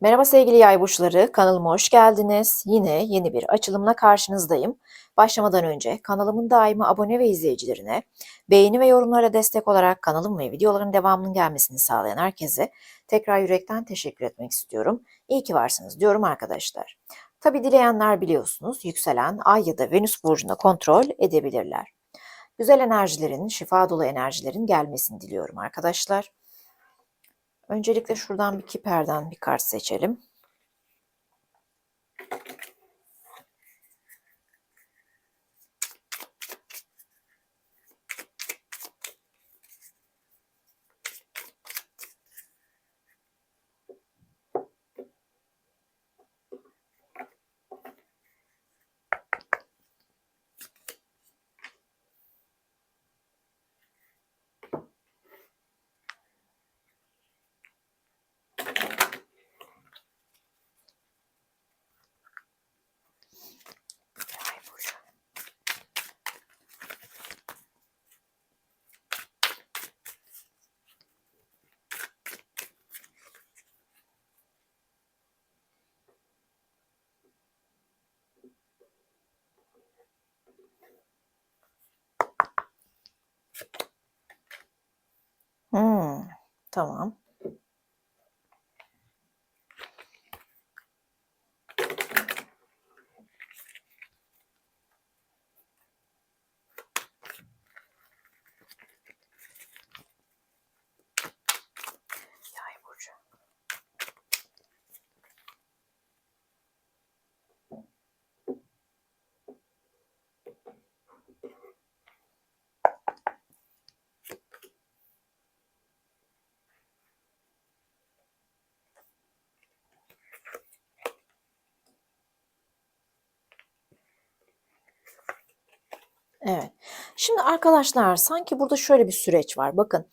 Merhaba sevgili yay burçları, kanalıma hoş geldiniz. Yine yeni bir açılımla karşınızdayım. Başlamadan önce kanalımın daimi abone ve izleyicilerine, beğeni ve yorumlara destek olarak kanalım ve videoların devamının gelmesini sağlayan herkese tekrar yürekten teşekkür etmek istiyorum. İyi ki varsınız diyorum arkadaşlar. Tabi dileyenler biliyorsunuz yükselen ay ya da venüs burcunda kontrol edebilirler. Güzel enerjilerin, şifa dolu enerjilerin gelmesini diliyorum arkadaşlar. Öncelikle şuradan bir kiperden bir kart seçelim. Ay burcu. Hmm, tamam. Evet. Şimdi arkadaşlar sanki burada şöyle bir süreç var. Bakın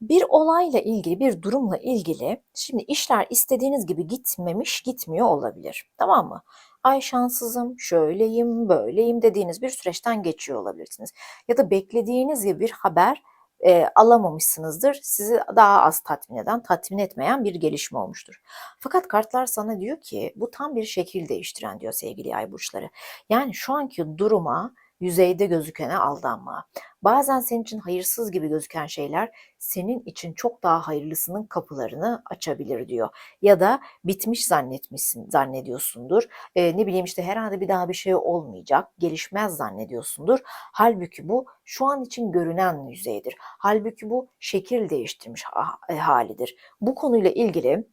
bir olayla ilgili, bir durumla ilgili şimdi işler istediğiniz gibi gitmemiş, gitmiyor olabilir. Tamam mı? Ay şanssızım, şöyleyim, böyleyim dediğiniz bir süreçten geçiyor olabilirsiniz. Ya da beklediğiniz gibi bir haber e, alamamışsınızdır. Sizi daha az tatmin eden, tatmin etmeyen bir gelişme olmuştur. Fakat kartlar sana diyor ki bu tam bir şekil değiştiren diyor sevgili yay burçları. Yani şu anki duruma yüzeyde gözükene aldanma. Bazen senin için hayırsız gibi gözüken şeyler senin için çok daha hayırlısının kapılarını açabilir diyor. Ya da bitmiş zannetmişsin, zannediyorsundur. Ee, ne bileyim işte herhalde bir daha bir şey olmayacak, gelişmez zannediyorsundur. Halbuki bu şu an için görünen yüzeydir. Halbuki bu şekil değiştirmiş e, halidir. Bu konuyla ilgili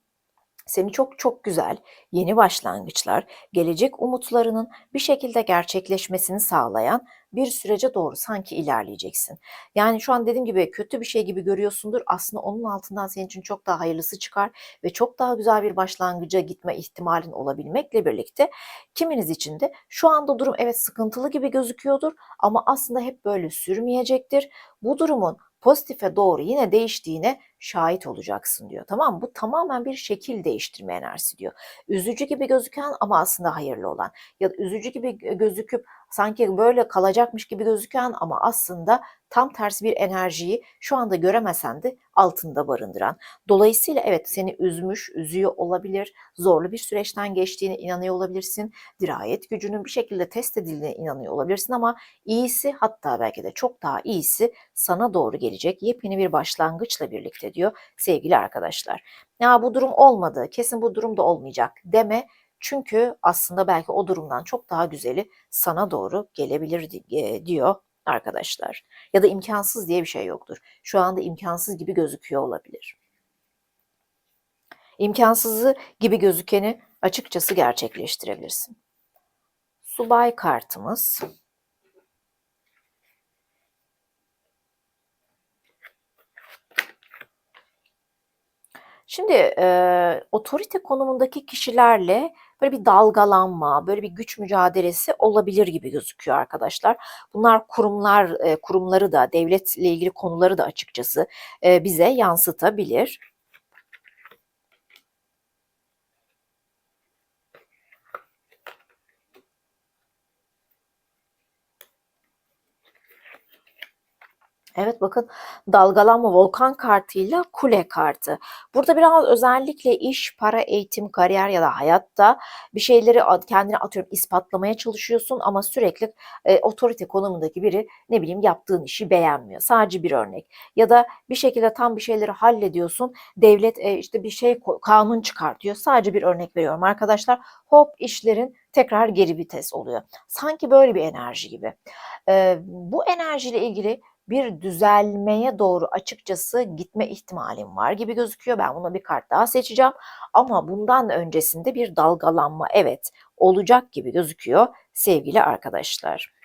seni çok çok güzel yeni başlangıçlar, gelecek umutlarının bir şekilde gerçekleşmesini sağlayan bir sürece doğru sanki ilerleyeceksin. Yani şu an dediğim gibi kötü bir şey gibi görüyorsundur. Aslında onun altından senin için çok daha hayırlısı çıkar ve çok daha güzel bir başlangıca gitme ihtimalin olabilmekle birlikte kiminiz için de şu anda durum evet sıkıntılı gibi gözüküyordur ama aslında hep böyle sürmeyecektir. Bu durumun pozitife doğru yine değiştiğine şahit olacaksın diyor. Tamam mı? Bu tamamen bir şekil değiştirme enerjisi diyor. Üzücü gibi gözüken ama aslında hayırlı olan ya da üzücü gibi gözüküp sanki böyle kalacakmış gibi gözüken ama aslında tam tersi bir enerjiyi şu anda göremesen de altında barındıran. Dolayısıyla evet seni üzmüş, üzüyor olabilir, zorlu bir süreçten geçtiğine inanıyor olabilirsin, dirayet gücünün bir şekilde test edildiğine inanıyor olabilirsin ama iyisi hatta belki de çok daha iyisi sana doğru gelecek yepyeni bir başlangıçla birlikte diyor sevgili arkadaşlar. Ya bu durum olmadı, kesin bu durum da olmayacak deme. Çünkü aslında belki o durumdan çok daha güzeli sana doğru gelebilir di- diyor arkadaşlar. Ya da imkansız diye bir şey yoktur. Şu anda imkansız gibi gözüküyor olabilir. İmkansızı gibi gözükeni açıkçası gerçekleştirebilirsin. Subay kartımız. Şimdi e, otorite konumundaki kişilerle böyle bir dalgalanma, böyle bir güç mücadelesi olabilir gibi gözüküyor arkadaşlar. Bunlar kurumlar, kurumları da, devletle ilgili konuları da açıkçası bize yansıtabilir. Evet bakın dalgalanma volkan kartıyla kule kartı. Burada biraz özellikle iş, para, eğitim, kariyer ya da hayatta bir şeyleri kendine atıyorum ispatlamaya çalışıyorsun ama sürekli e, otorite konumundaki biri ne bileyim yaptığın işi beğenmiyor. Sadece bir örnek. Ya da bir şekilde tam bir şeyleri hallediyorsun. Devlet e, işte bir şey kanun çıkartıyor. Sadece bir örnek veriyorum arkadaşlar. Hop işlerin tekrar geri vites oluyor. Sanki böyle bir enerji gibi. E, bu enerjiyle ilgili bir düzelmeye doğru açıkçası gitme ihtimalim var gibi gözüküyor. Ben buna bir kart daha seçeceğim. Ama bundan öncesinde bir dalgalanma evet olacak gibi gözüküyor sevgili arkadaşlar.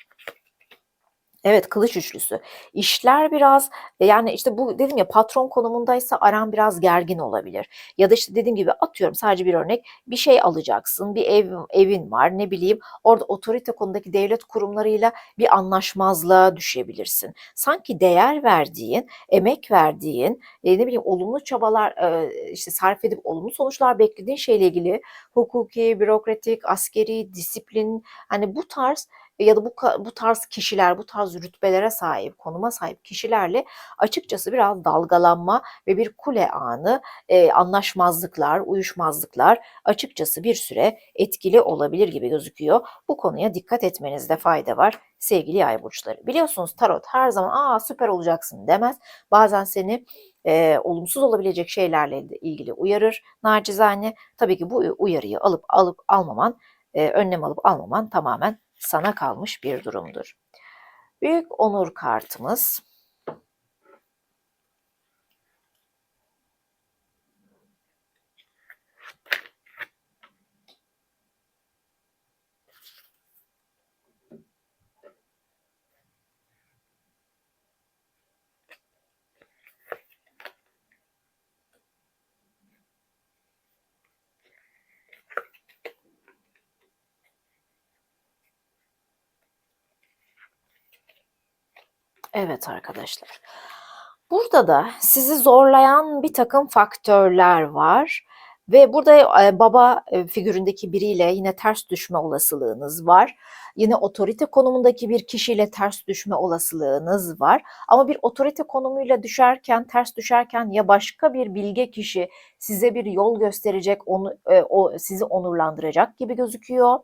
Evet kılıç üçlüsü. İşler biraz e, yani işte bu dedim ya patron konumundaysa aran biraz gergin olabilir. Ya da işte dediğim gibi atıyorum sadece bir örnek bir şey alacaksın bir ev evin var ne bileyim orada otorite konudaki devlet kurumlarıyla bir anlaşmazlığa düşebilirsin. Sanki değer verdiğin, emek verdiğin, e, ne bileyim olumlu çabalar e, işte sarf edip olumlu sonuçlar beklediğin şeyle ilgili hukuki, bürokratik, askeri, disiplin hani bu tarz ya da bu bu tarz kişiler, bu tarz rütbelere sahip, konuma sahip kişilerle açıkçası biraz dalgalanma ve bir kule anı, e, anlaşmazlıklar, uyuşmazlıklar açıkçası bir süre etkili olabilir gibi gözüküyor. Bu konuya dikkat etmenizde fayda var sevgili yay burçları. Biliyorsunuz tarot her zaman aa süper olacaksın demez. Bazen seni e, olumsuz olabilecek şeylerle ilgili uyarır nacizane. Tabii ki bu uyarıyı alıp alıp almaman, e, önlem alıp almaman tamamen sana kalmış bir durumdur. Büyük onur kartımız Evet arkadaşlar. Burada da sizi zorlayan bir takım faktörler var ve burada e, baba e, figüründeki biriyle yine ters düşme olasılığınız var. Yine otorite konumundaki bir kişiyle ters düşme olasılığınız var. Ama bir otorite konumuyla düşerken, ters düşerken ya başka bir bilge kişi size bir yol gösterecek, onu e, o sizi onurlandıracak gibi gözüküyor.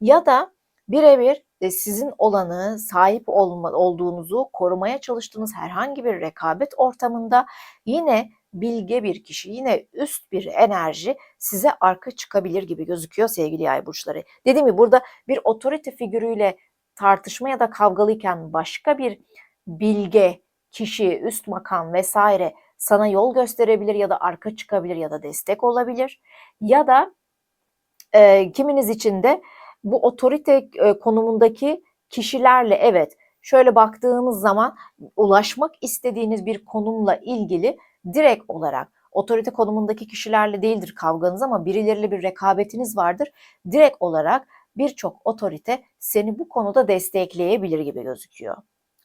Ya da birebir sizin olanı, sahip olma, olduğunuzu korumaya çalıştığınız herhangi bir rekabet ortamında yine bilge bir kişi, yine üst bir enerji size arka çıkabilir gibi gözüküyor sevgili yay burçları. Dediğim gibi burada bir otorite figürüyle tartışma ya da kavgalıyken başka bir bilge kişi, üst makam vesaire sana yol gösterebilir ya da arka çıkabilir ya da destek olabilir. Ya da e, kiminiz için de bu otorite e, konumundaki kişilerle evet şöyle baktığınız zaman ulaşmak istediğiniz bir konumla ilgili direkt olarak otorite konumundaki kişilerle değildir kavganız ama birileriyle bir rekabetiniz vardır. Direkt olarak birçok otorite seni bu konuda destekleyebilir gibi gözüküyor.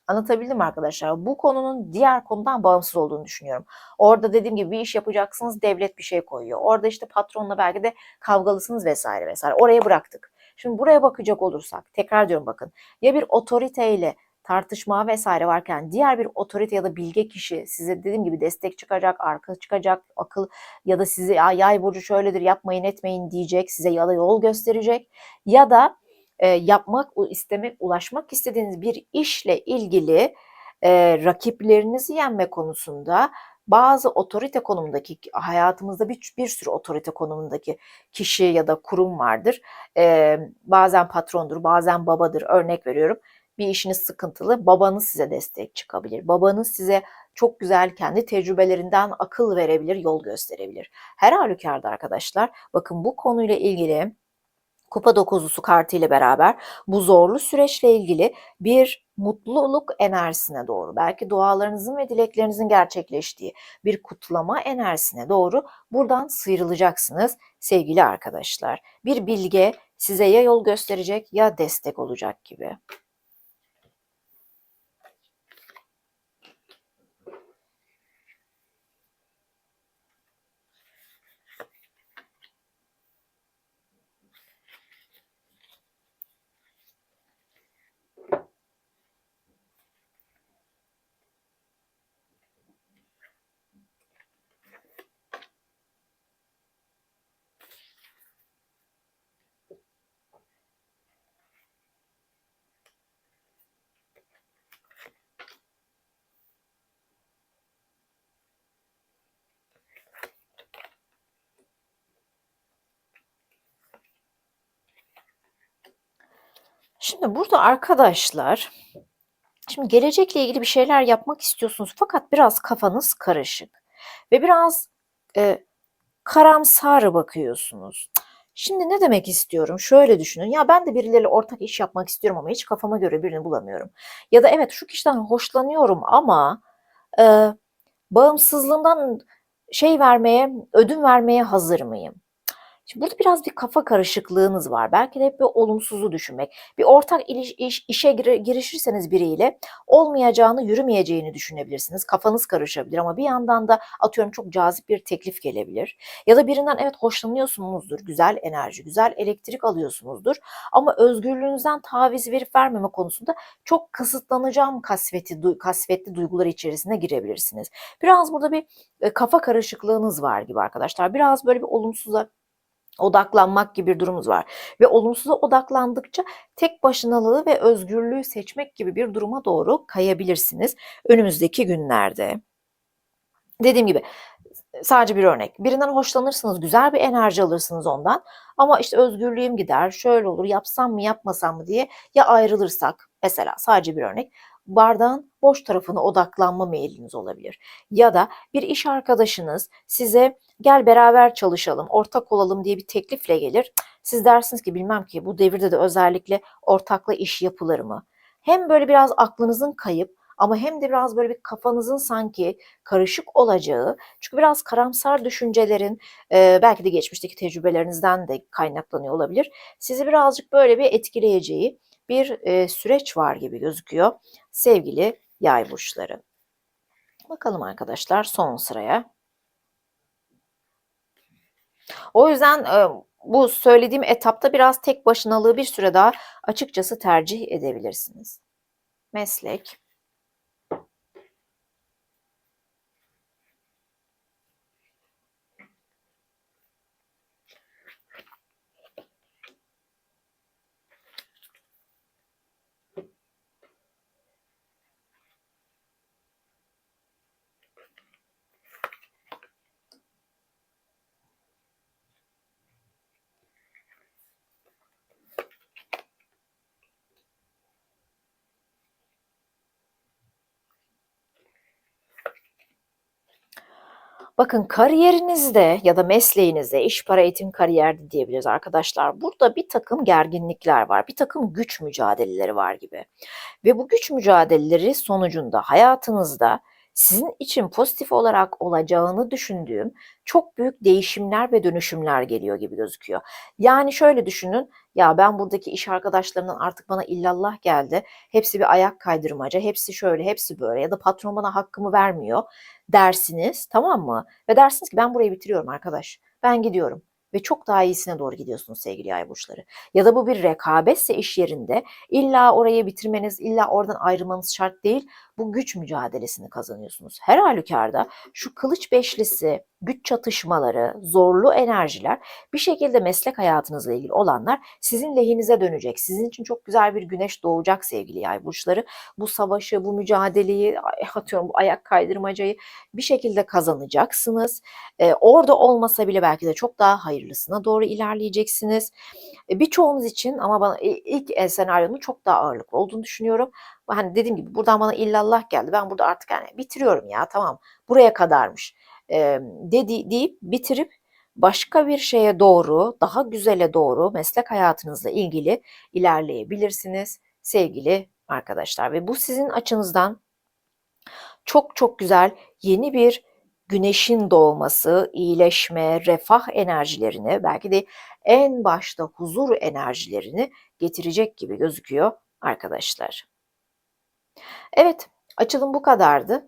Anlatabildim arkadaşlar? Bu konunun diğer konudan bağımsız olduğunu düşünüyorum. Orada dediğim gibi bir iş yapacaksınız devlet bir şey koyuyor. Orada işte patronla belki de kavgalısınız vesaire vesaire. Oraya bıraktık. Şimdi buraya bakacak olursak tekrar diyorum bakın ya bir otoriteyle tartışma vesaire varken diğer bir otorite ya da bilge kişi size dediğim gibi destek çıkacak, arka çıkacak, akıl ya da size ya yay burcu şöyledir yapmayın etmeyin diyecek, size ya da yol gösterecek ya da e, yapmak, istemek, ulaşmak istediğiniz bir işle ilgili e, rakiplerinizi yenme konusunda bazı otorite konumundaki hayatımızda bir, bir sürü otorite konumundaki kişi ya da kurum vardır. Ee, bazen patrondur, bazen babadır. Örnek veriyorum. Bir işiniz sıkıntılı, babanız size destek çıkabilir. Babanız size çok güzel kendi tecrübelerinden akıl verebilir, yol gösterebilir. Her halükarda arkadaşlar bakın bu konuyla ilgili Kupa dokuzlusu kartı ile beraber bu zorlu süreçle ilgili bir mutluluk enerjisine doğru, belki dualarınızın ve dileklerinizin gerçekleştiği bir kutlama enerjisine doğru buradan sıyrılacaksınız sevgili arkadaşlar. Bir bilge size ya yol gösterecek ya destek olacak gibi. Şimdi burada arkadaşlar, şimdi gelecekle ilgili bir şeyler yapmak istiyorsunuz fakat biraz kafanız karışık ve biraz e, karamsar bakıyorsunuz. Şimdi ne demek istiyorum? Şöyle düşünün. Ya ben de birileriyle ortak iş yapmak istiyorum ama hiç kafama göre birini bulamıyorum. Ya da evet şu kişiden hoşlanıyorum ama e, bağımsızlığımdan şey vermeye, ödün vermeye hazır mıyım? Şimdi burada biraz bir kafa karışıklığınız var. Belki de hep bir olumsuzu düşünmek. Bir ortak iliş, iş, işe gir, girişirseniz biriyle olmayacağını, yürümeyeceğini düşünebilirsiniz. Kafanız karışabilir ama bir yandan da atıyorum çok cazip bir teklif gelebilir. Ya da birinden evet hoşlanıyorsunuzdur, güzel enerji, güzel elektrik alıyorsunuzdur. Ama özgürlüğünüzden taviz verip vermeme konusunda çok kısıtlanacağım kasveti, kasvetli duygular içerisine girebilirsiniz. Biraz burada bir e, kafa karışıklığınız var gibi arkadaşlar. Biraz böyle bir olumsuza odaklanmak gibi bir durumumuz var. Ve olumsuza odaklandıkça tek başınalığı ve özgürlüğü seçmek gibi bir duruma doğru kayabilirsiniz önümüzdeki günlerde. Dediğim gibi sadece bir örnek. Birinden hoşlanırsınız, güzel bir enerji alırsınız ondan. Ama işte özgürlüğüm gider, şöyle olur, yapsam mı yapmasam mı diye ya ayrılırsak mesela sadece bir örnek bardağın boş tarafına odaklanma meyliniz olabilir. Ya da bir iş arkadaşınız size gel beraber çalışalım, ortak olalım diye bir teklifle gelir. Siz dersiniz ki bilmem ki bu devirde de özellikle ortakla iş yapılır mı? Hem böyle biraz aklınızın kayıp ama hem de biraz böyle bir kafanızın sanki karışık olacağı, çünkü biraz karamsar düşüncelerin e, belki de geçmişteki tecrübelerinizden de kaynaklanıyor olabilir. Sizi birazcık böyle bir etkileyeceği bir e, süreç var gibi gözüküyor sevgili yay burçları. Bakalım arkadaşlar son sıraya. O yüzden e, bu söylediğim etapta biraz tek başınalığı bir süre daha açıkçası tercih edebilirsiniz. Meslek, Bakın kariyerinizde ya da mesleğinizde, iş, para, eğitim, kariyerde diyebiliriz arkadaşlar. Burada bir takım gerginlikler var, bir takım güç mücadeleleri var gibi. Ve bu güç mücadeleleri sonucunda hayatınızda sizin için pozitif olarak olacağını düşündüğüm çok büyük değişimler ve dönüşümler geliyor gibi gözüküyor. Yani şöyle düşünün, ya ben buradaki iş arkadaşlarımdan artık bana illallah geldi. Hepsi bir ayak kaydırmaca, hepsi şöyle, hepsi böyle ya da patron bana hakkımı vermiyor dersiniz tamam mı? Ve dersiniz ki ben burayı bitiriyorum arkadaş. Ben gidiyorum ve çok daha iyisine doğru gidiyorsunuz sevgili yay burçları. Ya da bu bir rekabetse iş yerinde illa orayı bitirmeniz, illa oradan ayrılmanız şart değil. Bu güç mücadelesini kazanıyorsunuz. Her halükarda şu kılıç beşlisi, güç çatışmaları, zorlu enerjiler bir şekilde meslek hayatınızla ilgili olanlar sizin lehinize dönecek. Sizin için çok güzel bir güneş doğacak sevgili yay burçları. Bu savaşı, bu mücadeleyi, atıyorum bu ayak kaydırmacayı bir şekilde kazanacaksınız. Ee, orada olmasa bile belki de çok daha hayırlısına doğru ilerleyeceksiniz. Ee, birçoğunuz için ama bana ilk senaryonun çok daha ağırlıklı olduğunu düşünüyorum. Hani dediğim gibi buradan bana illallah geldi. Ben burada artık yani bitiriyorum ya tamam buraya kadarmış e, dedi, deyip bitirip başka bir şeye doğru, daha güzele doğru meslek hayatınızla ilgili ilerleyebilirsiniz sevgili arkadaşlar. Ve bu sizin açınızdan çok çok güzel yeni bir güneşin doğması, iyileşme, refah enerjilerini, belki de en başta huzur enerjilerini getirecek gibi gözüküyor arkadaşlar. Evet, açılım bu kadardı.